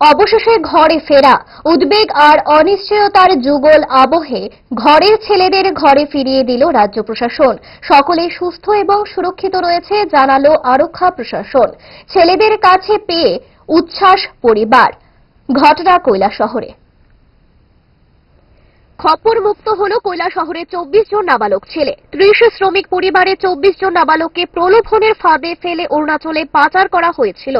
অবশেষে ঘরে ফেরা। উদ্বেগ আর অনিশ্চয়তার যুগল আবহে ঘরের ছেলেদের ঘরে ফিরিয়ে দিল রাজ্য প্রশাসন। সকলে সুস্থ এবং সুরক্ষিত রয়েছে, জানালো আরক্ষা প্রশাসন। ছেলেদের কাছে পেয়ে উচ্ছ্বাস পরিবার। ঘটনা কৈলা শহরে খপ্পর মুক্ত হল কৈলা শহরের চব্বিশ জন নাবালক ছেলে। ত্রিশ শ্রমিক পরিবারে চব্বিশ জন নাবালককে প্রলোভনের ফাঁদে ফেলে অরুণাচলে পাচার করা হয়েছিল।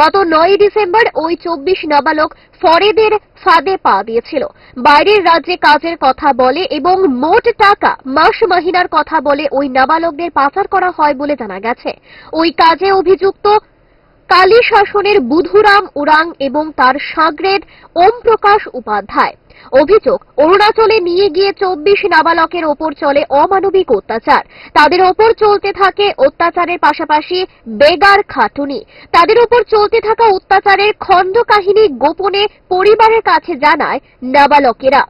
গত নয় ডিসেম্বর ওই চব্বিশ নাবালক ফরেদের ফাঁদে পা দিয়েছিল। বাইরের রাজ্যে কাজের কথা বলে এবং মোট টাকা মাস মাহিনার কথা বলে ওই নাবালকদের পাচার করা হয় বলে জানা গেছে। ওই কাজে অভিযুক্ত কালী শাসনের বুধুরাম উরাং এবং তার সাগরেদ ওম প্রকাশ উপাধ্যায়। অভিযোগ, অরুণাচলে নিয়ে গিয়ে চব্বিশ নাবালকের ওপর চলে অমানবিক অত্যাচার। তাদের ওপর চলতে থাকে অত্যাচারের পাশাপাশি বেগার খাটুনি। তাদের ওপর চলতে থাকা অত্যাচারের খণ্ড কাহিনী গোপনে পরিবারের কাছে জানায় নাবালকেরা।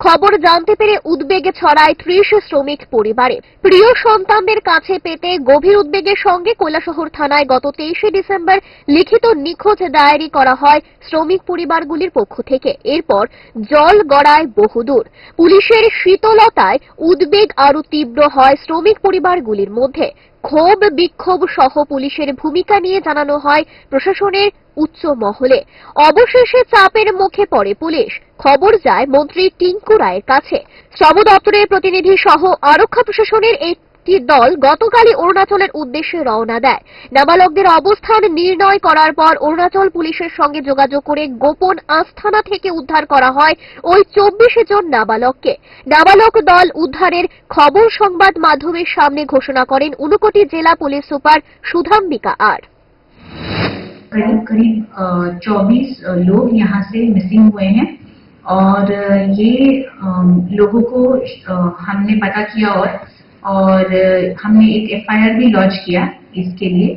খবর জানতে পেরে উদ্বেগে ছড়ায় ত্রিশ শ্রমিক পরিবারে। প্রিয় সন্তানদের কাছে পেতে গভীর উদ্বেগের সঙ্গে কৈলাসহর থানায় গত তেইশে ডিসেম্বর লিখিত নিখোঁজ ডায়েরি করা হয় শ্রমিক পরিবারগুলির পক্ষ থেকে। এরপর জল গড়ায় বহুদূর। পুলিশের শীতলতায় উদ্বেগ আরও তীব্র হয় শ্রমিক পরিবারগুলির মধ্যে। ক্ষোভ, বিক্ষোভ সহ পুলিশের ভূমিকা নিয়ে জানানো হয় প্রশাসনের উচ্চ মহলে। অবশেষে চাপের মুখে পড়ে পুলিশ। খবর যায় মন্ত্রী টিঙ্কু রায়ের কাছে। শ্রম দপ্তরের প্রতিনিধি সহ আরক্ষা প্রশাসনের একটি দল গতকালই অরুণাচলের উদ্দেশ্যে রওনা দেয় নাবালকদের অবস্থান নির্ণয় করার পর অরুণাচল পুলিশের সঙ্গে যোগাযোগ করে গোপন আস্থানা থেকে উদ্ধার করা হয় ওই চব্বিশে জন নাবালককে নাবালক দল উদ্ধারের খবর সংবাদ মাধ্যমের সামনে ঘোষণা করেন ঊনকোটি জেলা পুলিশ সুপার সুধাম্বিকা আর करीब करीब चौबीस लोग यहाँ से मिसिंग हुए हैं और अ, ये अम, लोगों को अ, हमने पता किया और और हमने एक एफआईआर भी लॉन्च किया इसके लिए।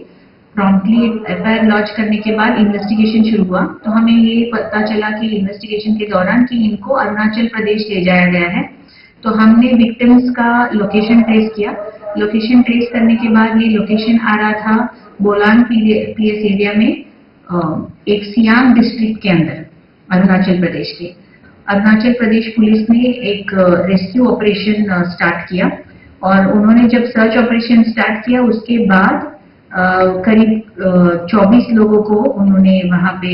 प्रॉम्प्टली एफआईआर लॉन्च करने के बाद इन्वेस्टिगेशन शुरू हुआ। तो हमें ये पता चला कि इन्वेस्टिगेशन के दौरान कि इनको अरुणाचल प्रदेश ले जाया गया है। तो हमने विक्टिम्स का लोकेशन ट्रेस किया। लोकेशन ट्रेस करने के बाद ये लोकेशन आ रहा था बोलान पीएस एरिया में एक सियांग डिस्ट्रिक्ट के अंदर, अरुणाचल प्रदेश के। अरुणाचल प्रदेश पुलिस ने एक रेस्क्यू ऑपरेशन स्टार्ट किया। और उन्होंने जब सर्च ऑपरेशन स्टार्ट किया, उसके बाद करीब चौबीस लोगों को उन्होंने वहाँ पे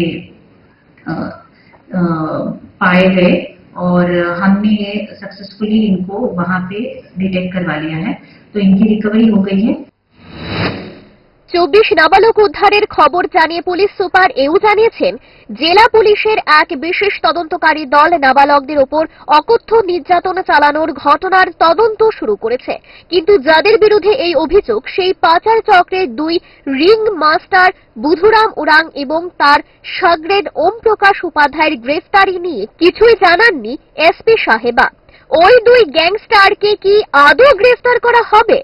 पाए गए और हमने सक्सेसफुली इनको वहाँ पे डिटेक्ट करवा लिया है। तो इनकी रिकवरी हो गई है। চব্বিশ নাবালক উদ্ধারের খবর জানিয়ে পুলিশ সুপার এও জানিয়েছেন, জেলা পুলিশের এক বিশেষ তদন্তকারী দল নাবালকদের ওপর অকথ্য নির্যাতন চালানোর ঘটনার তদন্ত শুরু করেছে। কিন্তু যাদের বিরুদ্ধে এই অভিযোগ, সেই পাচার চক্রের দুই রিং মাস্টার বুধুরাম উরাং এবং তার সাগরেদ ওম প্রকাশ উপাধ্যায়ের গ্রেফতারি নিয়ে কিছুই জানাননি এসপি সাহেবা। ওই দুই গ্যাংস্টারকে কি আদৌ গ্রেফতার করা হবে?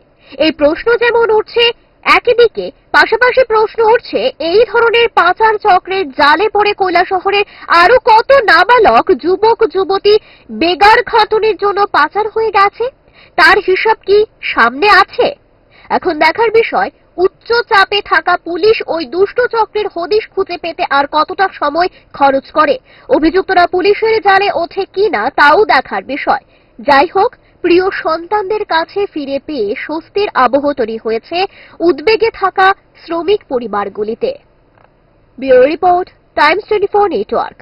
এই প্রশ্ন যেমন উঠছে একদিকে পাশাপাশি প্রশ্ন উঠছে, এই ধরনের পাচার চক্রের জালে পড়ে কৈলা শহরের আরও কত নাবালক যুবক, যুবতী বেগার খাতুনের জন্য পাচার হয়ে গেছে? তার হিসাব কি সামনে আছে? এখন দেখার বিষয়, উচ্চ চাপে থাকা পুলিশ ওই দুষ্ট চক্রের হদিশ খুঁজে পেতে আর কতটা সময় খরচ করে? অভিযুক্তরা পুলিশের জালে ওঠে কিনা তাও দেখার বিষয়। যাই হোক প্রিয় সন্তানদের কাছে ফিরে পেয়ে স্বস্তির আবহ তৈরি হয়েছে উদ্বেগে থাকা শ্রমিক পরিবারগুলিতে। Bureau report, times twenty network.